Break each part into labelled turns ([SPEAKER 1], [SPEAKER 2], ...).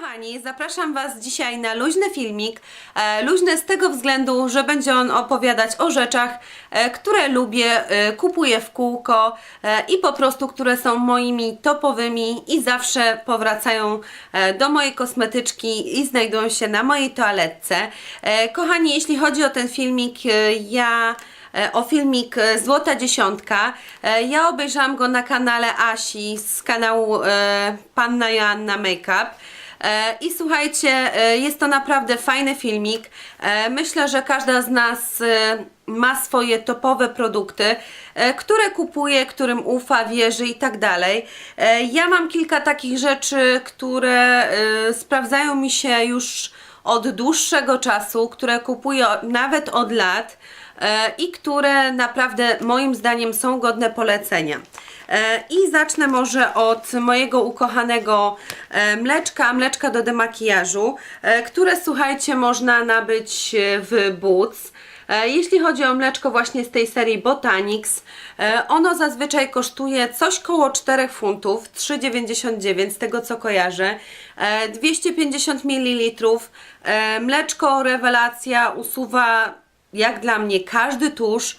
[SPEAKER 1] kochani, zapraszam Was dzisiaj na luźny filmik. E, luźny z tego względu, że będzie on opowiadać o rzeczach, e, które lubię, e, kupuję w kółko i po prostu, które są moimi topowymi i zawsze powracają do mojej kosmetyczki i znajdują się na mojej toaletce. Kochani, jeśli chodzi o ten filmik, ja o filmik Złota Dziesiątka. Ja obejrzałam go na kanale Asi z kanału Panna Joanna Makeup. E, I słuchajcie, e, jest to naprawdę fajny filmik. E, Myślę, że każda z nas ma swoje topowe produkty, które kupuje, którym ufa, wierzy i tak dalej. Ja mam kilka takich rzeczy, które sprawdzają mi się już od dłuższego czasu, które kupuję nawet od lat i które naprawdę moim zdaniem są godne polecenia. E, I zacznę może od mojego ukochanego e, mleczka, mleczka do demakijażu, e, które słuchajcie można nabyć w Boots. Jeśli chodzi o mleczko właśnie z tej serii Botanics, ono zazwyczaj kosztuje coś koło 4 funtów, 3,99 z tego co kojarzę, e, 250 ml. Mleczko rewelacja usuwa jak dla mnie każdy tusz,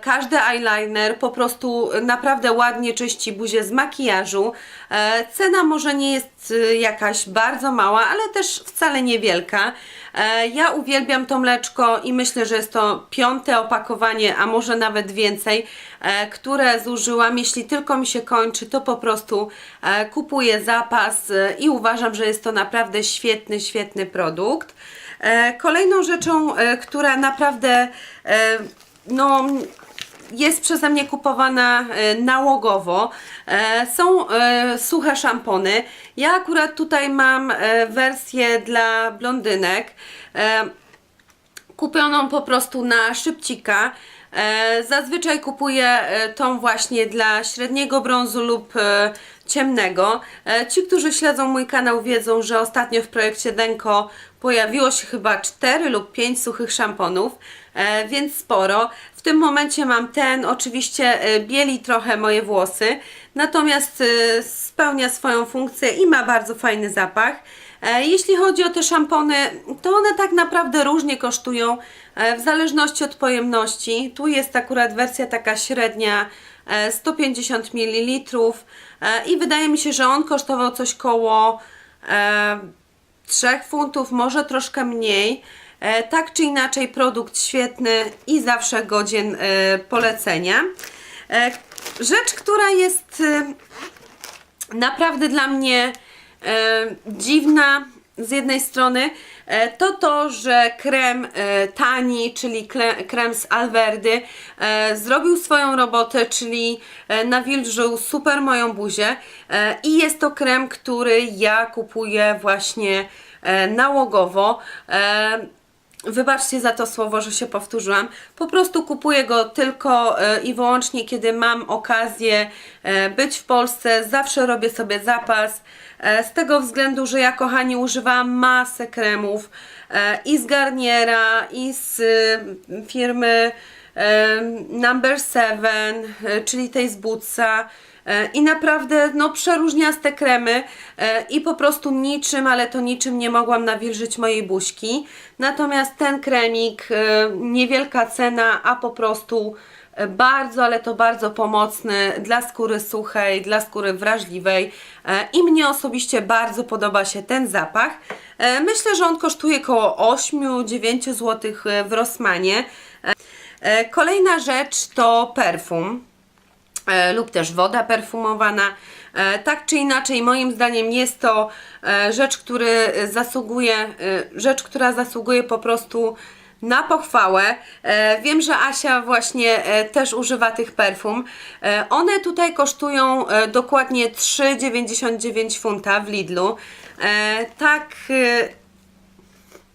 [SPEAKER 1] każdy eyeliner po prostu naprawdę ładnie czyści buzię z makijażu. E, cena może nie jest y, jakaś bardzo mała, ale też wcale niewielka. E, ja uwielbiam to mleczko i myślę, że jest to piąte opakowanie, a może nawet więcej, e, które zużyłam. Jeśli tylko mi się kończy, to po prostu e, kupuję zapas e, i uważam, że jest to naprawdę świetny, świetny produkt. E, Kolejną rzeczą, e, która naprawdę e, no, jest przeze mnie kupowana e, nałogowo, e, są e, suche szampony. Ja akurat tutaj mam wersję dla blondynek. Kupioną po prostu na szybcika. Zazwyczaj kupuję tą właśnie dla średniego brązu lub ciemnego. Ci, którzy śledzą mój kanał wiedzą, że ostatnio w projekcie Denko pojawiło się chyba 4 lub 5 suchych szamponów, więc sporo. W tym momencie mam ten, oczywiście e, bieli trochę moje włosy, natomiast e, spełnia swoją funkcję i ma bardzo fajny zapach. E, Jeśli chodzi o te szampony, to one tak naprawdę różnie kosztują e, w zależności od pojemności. Tu jest akurat wersja taka średnia e, 150 ml e, i wydaje mi się, że on kosztował coś koło e, 3 funtów, może troszkę mniej. E, Tak czy inaczej produkt świetny i zawsze godzien e, polecenia. E, Rzecz, która jest naprawdę dla mnie dziwna z jednej strony, to to, że krem tani, czyli krem z Alverdy, zrobił swoją robotę, czyli nawilżył super moją buzię i jest to krem, który ja kupuję właśnie nałogowo. Wybaczcie za to słowo, że się powtórzyłam. Po prostu kupuję go tylko e, i wyłącznie, kiedy mam okazję e, być w Polsce. Zawsze robię sobie zapas. e, Z tego względu, że ja, kochani, używałam masę kremów i z Garniera, i z firmy Number 7, e, czyli tej z Bootsa. E, I naprawdę, no, przeróżniaste kremy e, i po prostu niczym, ale to niczym nie mogłam nawilżyć mojej buźki. Natomiast ten kremik, niewielka cena, a po prostu bardzo, ale to bardzo pomocny dla skóry suchej, dla skóry wrażliwej i mnie osobiście bardzo podoba się ten zapach. Myślę, że on kosztuje około 8-9 zł w Rossmanie. E, Kolejna rzecz to perfum e, lub też woda perfumowana. E, tak czy inaczej, moim zdaniem jest to rzecz, który zasługuje, rzecz, która zasługuje po prostu na pochwałę. Wiem, że Asia właśnie też używa tych perfum. One tutaj kosztują dokładnie 3,99 funta w Lidlu. Tak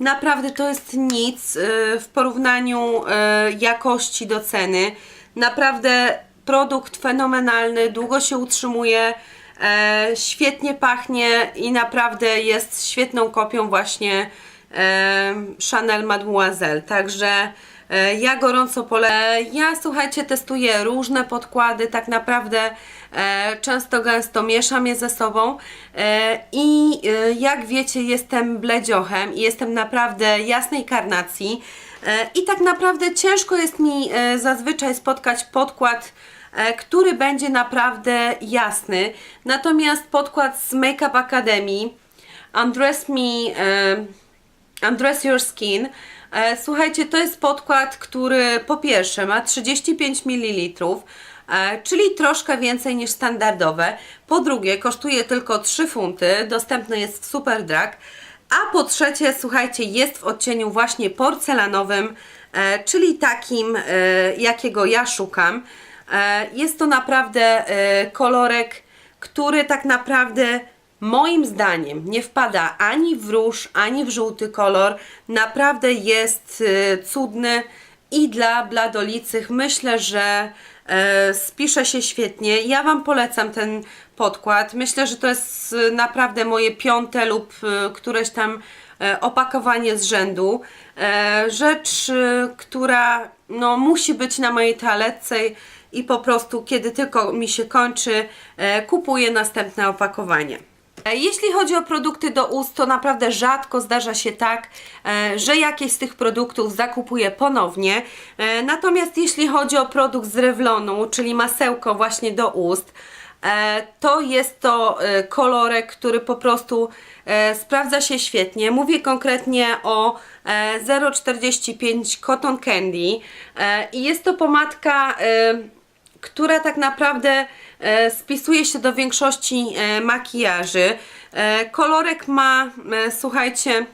[SPEAKER 1] Naprawdę to jest nic y, w porównaniu y, jakości do ceny. Naprawdę produkt fenomenalny, długo się utrzymuje, e, świetnie pachnie i naprawdę jest świetną kopią właśnie e, Chanel Mademoiselle. Także e, ja gorąco polecam. Ja słuchajcie, testuję różne podkłady, tak naprawdę często gęsto mieszam je ze sobą e, i e, jak wiecie jestem bledziochem i jestem naprawdę jasnej karnacji e, i tak naprawdę ciężko jest mi e, zazwyczaj spotkać podkład e, który będzie naprawdę jasny. Natomiast podkład z Makeup Academy Undress Me e, Undress Your Skin. E, Słuchajcie, to jest podkład, który po pierwsze ma 35 ml, e, czyli troszkę więcej niż standardowe. Po drugie, kosztuje tylko 3 funty, dostępny jest w Superdrag. A po trzecie, słuchajcie, jest w odcieniu właśnie porcelanowym, e, czyli takim, e, jakiego ja szukam. E, Jest to naprawdę e, kolorek, który tak naprawdę moim zdaniem nie wpada ani w róż, ani w żółty kolor. Naprawdę jest e, cudny i dla bladolicych myślę, że e, spisze się świetnie. Ja Wam polecam ten podkład. Myślę, że to jest e, naprawdę moje piąte lub e, któreś tam e, opakowanie z rzędu. E, rzecz, e, która no, musi być na mojej toaletce i po prostu kiedy tylko mi się kończy, e, kupuję następne opakowanie. Jeśli chodzi o produkty do ust, to naprawdę rzadko zdarza się tak, e, że jakieś z tych produktów zakupuję ponownie. E, Natomiast jeśli chodzi o produkt z Revlonu, czyli masełko właśnie do ust, e, to jest to kolorek, który po prostu sprawdza się świetnie. Mówię konkretnie o e, 0,45 Cotton Candy i jest to pomadka która tak naprawdę spisuje się do większości e, makijaży. E, kolorek ma, e, słuchajcie,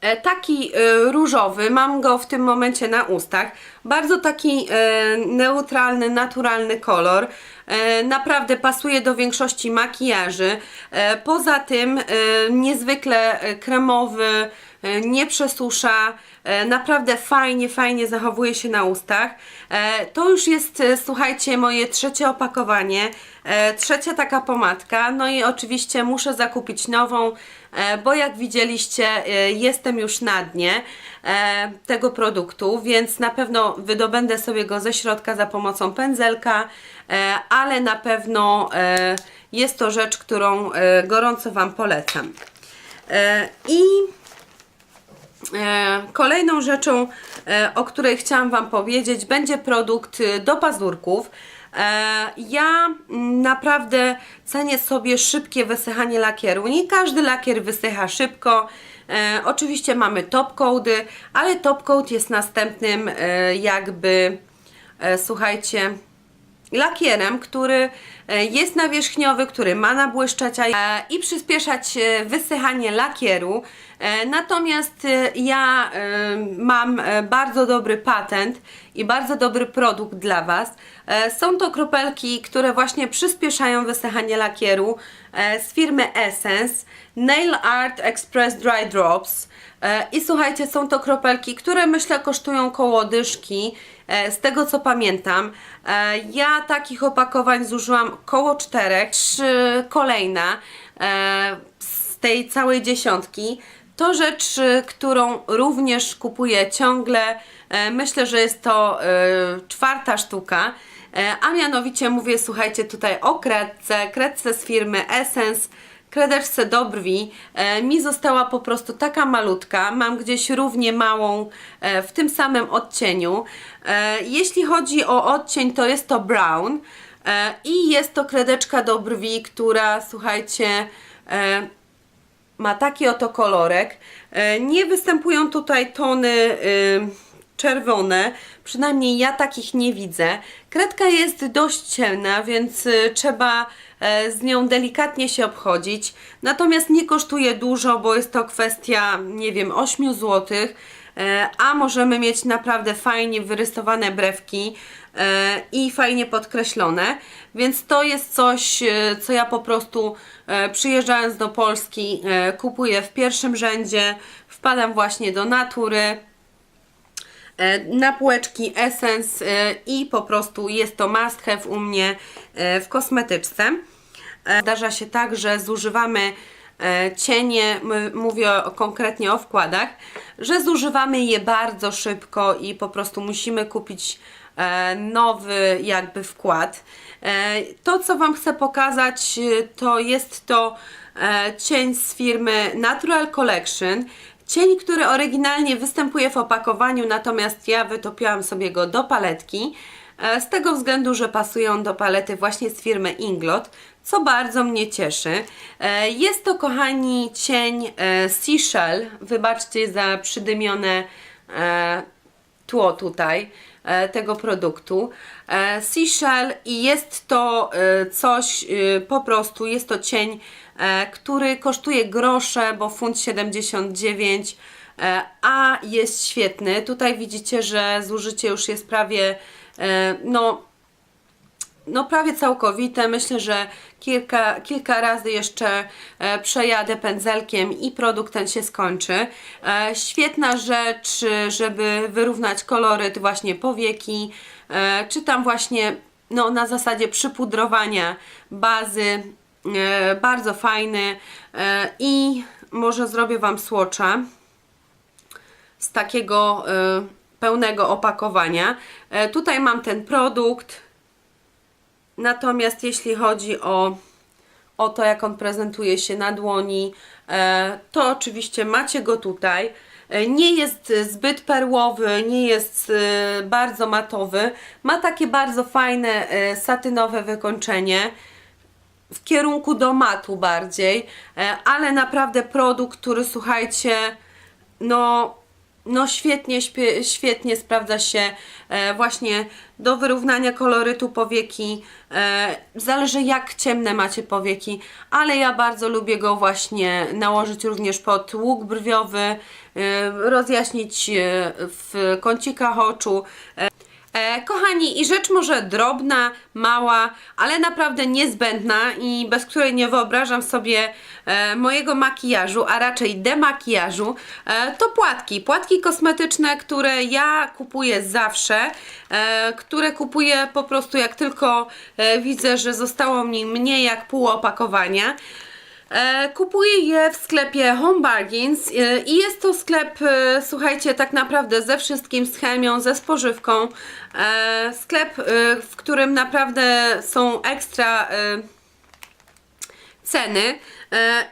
[SPEAKER 1] e, taki e, różowy, mam go w tym momencie na ustach. Bardzo taki e, neutralny, naturalny kolor. E, naprawdę pasuje do większości makijaży. E, poza tym e, niezwykle e, kremowy, e, nie przesusza, e, naprawdę fajnie, fajnie zachowuje się na ustach. E, To już jest, e, słuchajcie, moje trzecie opakowanie, e, trzecia taka pomadka, no i oczywiście muszę zakupić nową, e, bo jak widzieliście, e, jestem już na dnie e, tego produktu, więc na pewno wydobędę sobie go ze środka za pomocą pędzelka, e, ale na pewno e, jest to rzecz, którą e, gorąco Wam polecam. E, I E, Kolejną rzeczą, e, o której chciałam Wam powiedzieć, będzie produkt e, do pazurków. E, Ja mm, naprawdę cenię sobie szybkie wysychanie lakieru. Nie każdy lakier wysycha szybko. E, Oczywiście mamy top coaty, ale top coat jest następnym e, jakby, e, słuchajcie, lakierem, który e, jest nawierzchniowy, który ma nabłyszczać e, i przyspieszać e, wysychanie lakieru. E, Natomiast e, ja e, mam e, bardzo dobry patent i bardzo dobry produkt dla Was. E, Są to kropelki, które właśnie przyspieszają wysychanie lakieru e, z firmy Essence Nail Art Express Dry Drops. E, I słuchajcie, są to kropelki, które myślę kosztują koło dyszki, e, z tego co pamiętam. E, Ja takich opakowań zużyłam koło czterech. Trzy kolejna z tej całej dziesiątki. To rzecz, y, którą również kupuję ciągle. Myślę, że jest to e, czwarta sztuka. A mianowicie mówię, słuchajcie, tutaj o kredce, kredce z firmy Essence kredeczce do brwi e, mi została po prostu taka malutka, mam gdzieś równie małą e, w tym samym odcieniu. E, jeśli chodzi o odcień, to jest to brown i jest to kredeczka do brwi, która słuchajcie ma taki oto kolorek. Nie występują tutaj tony y, czerwone, przynajmniej ja takich nie widzę. Kredka jest dość ciemna, więc y, trzeba e, z nią delikatnie się obchodzić. Natomiast nie kosztuje dużo, bo jest to kwestia, nie wiem, 8 zł. E, A możemy mieć naprawdę fajnie wyrysowane brewki e, i fajnie podkreślone, więc to jest coś, co ja po prostu przyjeżdżając do Polski kupuję w pierwszym rzędzie, wpadam właśnie do natury, na półeczki Essence e, i po prostu jest to must have u mnie e, w kosmetyczce. E, Zdarza się tak, że zużywamy e, cienie, mówię konkretnie o wkładach, że zużywamy je bardzo szybko i po prostu musimy kupić e, nowy jakby wkład. E, To, co Wam chcę pokazać, e, to jest to e, cień z firmy Natural Collection. Cień, który oryginalnie występuje w opakowaniu, natomiast ja wytopiłam sobie go do paletki. e, Z tego względu, że pasują do palety właśnie z firmy Inglot, co bardzo mnie cieszy. E, Jest to, kochani, cień e, Seashell. Wybaczcie za przydymione tło tutaj tego produktu. Seashell i jest to coś po prostu, jest to cień, który kosztuje grosze, bo funt 79, e, a jest świetny. Tutaj widzicie, że zużycie już jest prawie e, no no prawie całkowite. Myślę, że kilka, kilka razy jeszcze e, przejadę pędzelkiem i produkt ten się skończy. E, świetna rzecz, e, żeby wyrównać koloryt właśnie powieki, e, czy tam właśnie no, na zasadzie przypudrowania bazy. E, bardzo fajny e, i może zrobię Wam słocza z takiego e, pełnego opakowania. Tutaj mam ten produkt. Natomiast jeśli chodzi o, o to, jak on prezentuje się na dłoni, to oczywiście macie go tutaj. Nie jest zbyt perłowy, nie jest bardzo matowy. Ma takie bardzo fajne satynowe wykończenie w kierunku do matu bardziej, e, ale naprawdę produkt, który słuchajcie, no, no świetnie, świetnie sprawdza się e, właśnie do wyrównania kolorytu powieki. E, zależy jak ciemne macie powieki, ale ja bardzo lubię go właśnie nałożyć również pod łuk brwiowy, rozjaśnić w kącikach oczu. E, kochani, i rzecz może drobna, mała, ale naprawdę niezbędna i bez której nie wyobrażam sobie e, mojego makijażu, a raczej demakijażu, e, to płatki. Płatki kosmetyczne, które ja kupuję zawsze, e, które kupuję po prostu jak tylko e, widzę, że zostało mi mniej jak pół opakowania. E, kupuję je w sklepie Home Bargains e, i jest to sklep, e, słuchajcie, tak naprawdę ze wszystkim, z chemią, ze spożywką. Sklep, w którym naprawdę są ekstra ceny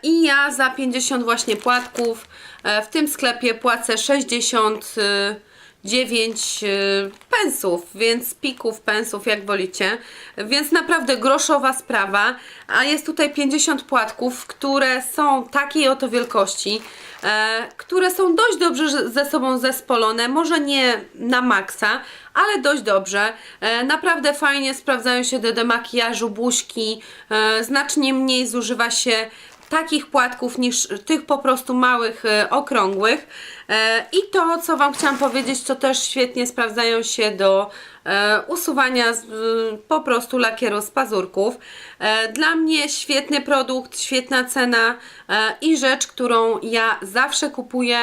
[SPEAKER 1] i ja za 50 właśnie płatków w tym sklepie płacę 60 zł 9 y, pensów, więc pików, pensów, jak wolicie. Więc naprawdę groszowa sprawa, a jest tutaj 50 płatków, które są takiej oto wielkości, e, które są dość dobrze ze sobą zespolone, może nie na maksa, ale dość dobrze. E, naprawdę fajnie sprawdzają się do demakijażu buźki, e, znacznie mniej zużywa się takich płatków niż tych po prostu małych, e, okrągłych. E, I to, co Wam chciałam powiedzieć, to też świetnie sprawdzają się do e, usuwania z, po prostu lakieru z pazurków. Dla mnie świetny produkt, świetna cena i rzecz, którą ja zawsze kupuję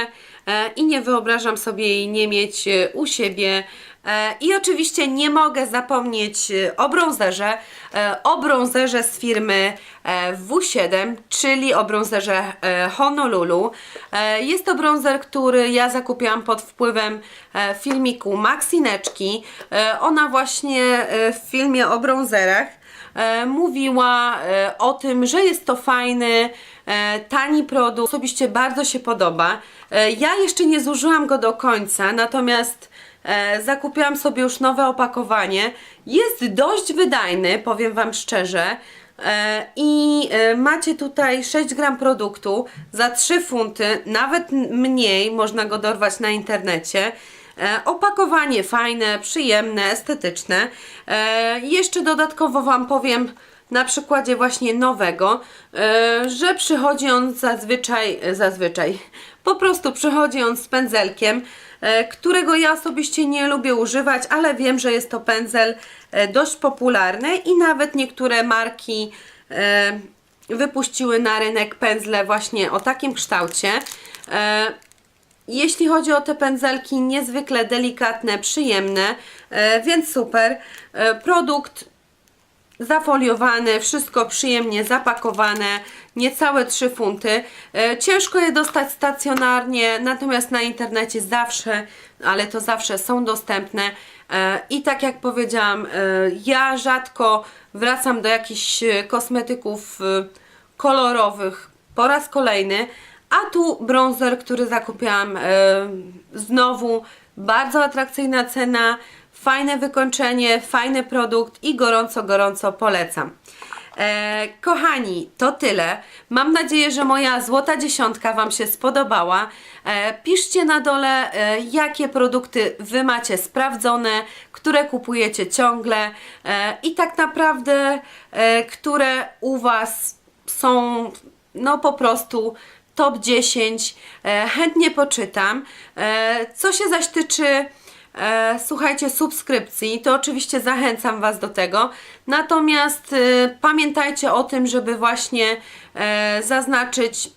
[SPEAKER 1] i nie wyobrażam sobie jej nie mieć u siebie. E, I oczywiście nie mogę zapomnieć e, o brązerze, e, o brązerze z firmy e, W7, czyli o brązerze Honolulu. Jest to brązer, który ja zakupiłam pod wpływem filmiku Maxineczki. Ona właśnie w filmie o brązerach mówiła o tym, że jest to fajny, tani produkt. Osobiście bardzo się podoba. Ja jeszcze nie zużyłam go do końca, natomiast e, zakupiłam sobie już nowe opakowanie. Jest dość wydajny, powiem Wam szczerze. E, I e, macie tutaj 6 gram produktu za 3 funty, nawet mniej, można go dorwać na internecie. Opakowanie fajne, przyjemne, estetyczne. Jeszcze dodatkowo Wam powiem na przykładzie właśnie nowego, że przychodzi on zazwyczaj, zazwyczaj, po prostu przychodzi on z pędzelkiem, którego ja osobiście nie lubię używać, ale wiem, że jest to pędzel e, dość popularny i nawet niektóre marki e, wypuściły na rynek pędzle właśnie o takim kształcie. E, jeśli chodzi o te pędzelki, niezwykle delikatne, przyjemne, e, więc super. E, Produkt zafoliowany, wszystko przyjemnie zapakowane, niecałe 3 funty. E, Ciężko je dostać stacjonarnie, natomiast na internecie zawsze, ale to zawsze są dostępne. E, I tak jak powiedziałam, e, ja rzadko wracam do jakichś kosmetyków kolorowych po raz kolejny, a tu bronzer, który zakupiłam znowu, bardzo atrakcyjna cena, fajne wykończenie, fajny produkt i gorąco, gorąco polecam. E, kochani, to tyle. Mam nadzieję, że moja złota dziesiątka Wam się spodobała. E, piszcie na dole, e, jakie produkty Wy macie sprawdzone, które kupujecie ciągle e, i tak naprawdę, e, które u Was są no po prostu top 10. E, chętnie poczytam. E, co się zaś tyczy E, słuchajcie, subskrypcji, to oczywiście zachęcam Was do tego. Natomiast e, pamiętajcie o tym, żeby właśnie e, zaznaczyć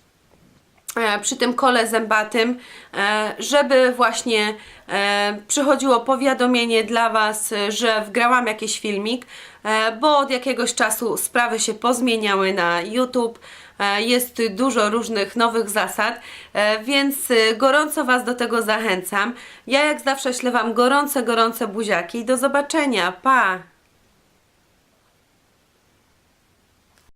[SPEAKER 1] e, przy tym kole zębatym, e, żeby właśnie e, przychodziło powiadomienie dla Was, że wgrałam jakiś filmik, e, bo od jakiegoś czasu sprawy się pozmieniały na YouTube. E, Jest dużo różnych nowych zasad, e, więc e, gorąco Was do tego zachęcam. Ja jak zawsze ślę Wam gorące, gorące buziaki do zobaczenia. Pa!